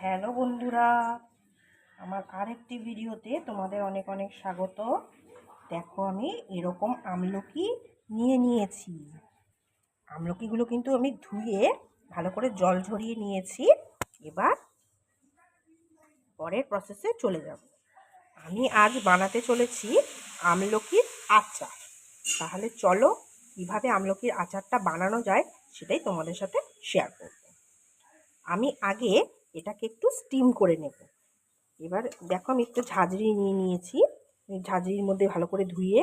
Hello বন্ধুরা, আমার আরেকটি ভিডিওতে তোমাদের অনেক অনেক স্বাগত। দেখো আমি এরকম আমলকি নিয়ে নিয়েছি। আমলকিগুলো কিন্তু আমি ধুয়ে ভালো করে জল ঝরিয়ে নিয়েছি। এবার পরের প্রসেসে চলে যাব। আমি আজ বানাতে চলেছি আমলকির আচার। তাহলে চলো কীভাবে আমলকির আচারটা বানানো যায় সেটাই তোমাদের সাথে শেয়ার করব। আমি আগে এটাকে একটু স্টিম করে নেব। এবার দেখো আমি একটু ঝাঁঝরি নিয়ে নিয়েছি। ঝাঁঝরির মধ্যে ভালো করে ধুয়ে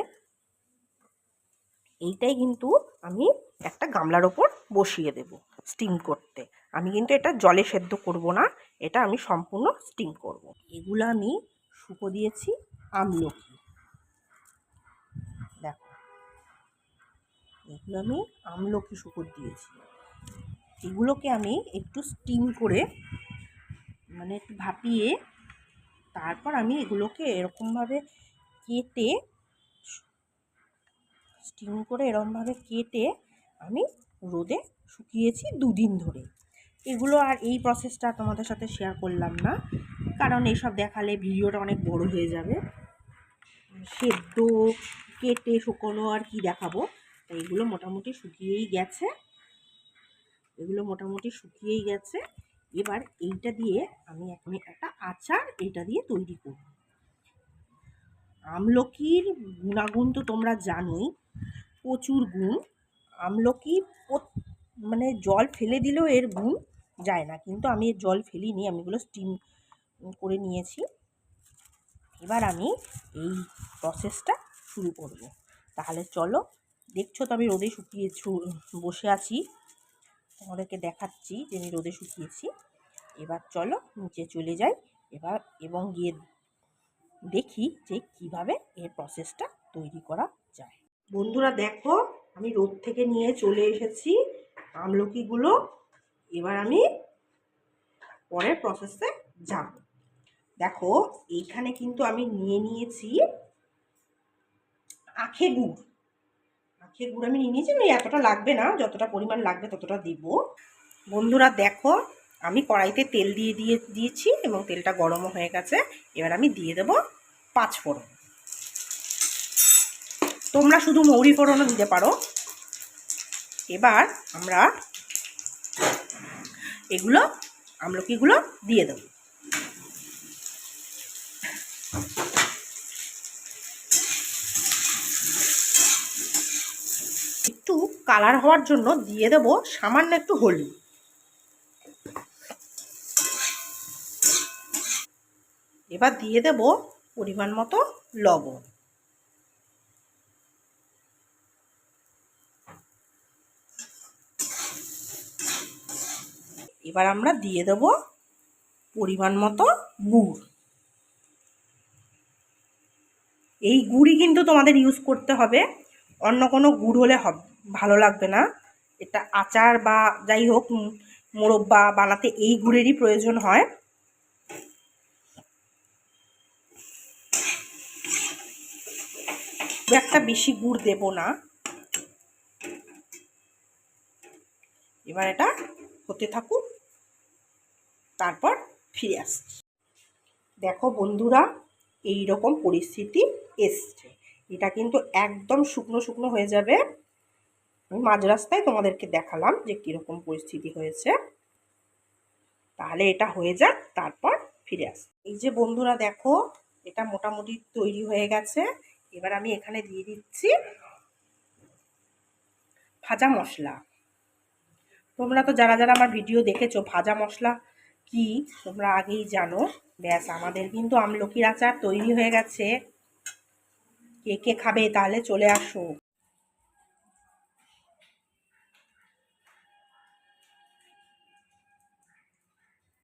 এইটাই কিন্তু আমি একটা গামলার ওপর বসিয়ে দেব স্টিম করতে। আমি কিন্তু এটা জলে সেদ্ধ করব না, এটা আমি সম্পূর্ণ স্টিম করব। এগুলো আমি শুকো দিয়েছি আমলকি দেখো, এগুলো আমি আমলকি শুকো দিয়েছি। এগুলোকে আমি একটু স্টিম করে মানে একটু ভাপিয়ে তারপর আমি এগুলোকে এরকমভাবে কেটে স্টিম করে এরকমভাবে কেটে আমি রোদে শুকিয়েছি দুদিন ধরে। এগুলো আর এই প্রসেসটা তোমাদের সাথে শেয়ার করলাম না, কারণ এইসব দেখালে ভিডিওটা অনেক বড় হয়ে যাবে। সেদ্ধ, কেটে, শুকোনো আর কি দেখাবো এগুলো মোটামুটি শুকিয়েই গেছে। এগুলো মোটামুটি শুকিয়েই গেছে। এবার এইটা দিয়ে আমি এখন একটা আচার এইটা দিয়ে তৈরি করব। আমলকির গুণাগুণ তো তোমরা জানোই, প্রচুর গুণ। আমলকি মানে জল ফেলে দিলেও এর গুণ যায় না, কিন্তু আমি এর জল ফেলিনি, আমি এগুলো স্টিম করে নিয়েছি। এবার আমি এই প্রসেসটা শুরু করব। তাহলে চলো, দেখছ তো আমি রোদে শুকিয়ে বসে আছি। তোমাদেরকে দেখাচ্ছি যে আমি রোদে শুকিয়েছি। এবার চলো নিচে চলে যাই। এবার এবং গিয়ে দেখি যে কীভাবে এর প্রসেসটা তৈরি করা যায়। বন্ধুরা দেখো, আমি রোদ থেকে নিয়ে চলে এসেছি আমলকিগুলো। এবার আমি পরের প্রসেসে যাব। দেখো এইখানে কিন্তু আমি নিয়ে নিয়েছি আখে গুড়। আখে গুড় আমি নিয়ে নিয়েছি আমি এতটা লাগবে না, যতটা পরিমাণ লাগবে ততটা দিব। বন্ধুরা দেখো, আমি কড়াইতে তেল দিয়ে দিয়ে দিয়েছি এবং তেলটা গরমও হয়ে গেছে। এবার আমি দিয়ে দেব পাঁচ ফোড়ন। তোমরা শুধু মৌরি ফোড়নও দিতে পারো। এবার আমরা এগুলো আমলকিগুলো দিয়ে দেব একটু কালার হওয়ার জন্য দিয়ে দেব সামান্য একটু হলুদ। এবার দিয়ে দেব পরিমাণ মতো লবণ। এবার আমরা দিয়ে দেব পরিমাণ মতো গুড়। এই গুড়ই কিন্তু তোমাদের ইউজ করতে হবে। অন্য কোনো গুড় হলে ভালো লাগবে না। এটা আচার বা যাই হোক মোরব্বা বানাতে এই গুড়েরই প্রয়োজন হয়। একটা বেশি গুড় দেব না। এবার এটা হতে থাকুক, তারপর ফিরে আসছি। দেখো বন্ধুরা এই রকম পরিস্থিতি এসছে। এটা কিন্তু একদম শুকনো শুকনো হয়ে যাবে। আমি মাঝ রাস্তায় তোমাদেরকে দেখালাম যে কীরকম পরিস্থিতি হয়েছে। তাহলে এটা হয়ে যাক, তারপর ফিরে আস। এই যে বন্ধুরা দেখো, এটা মোটামুটি তৈরি হয়ে গেছে। এবার আমি এখানে দিয়ে দিচ্ছি ভাজা মশলা। তোমরা তো যারা যারা আমার ভিডিও দেখেছ, ভাজা মশলা কি তোমরা আগেই জানো। ব্যাস, আমাদের কিন্তু আমলকির আচার তৈরি হয়ে গেছে। কে কে খাবে তাহলে চলে আসো।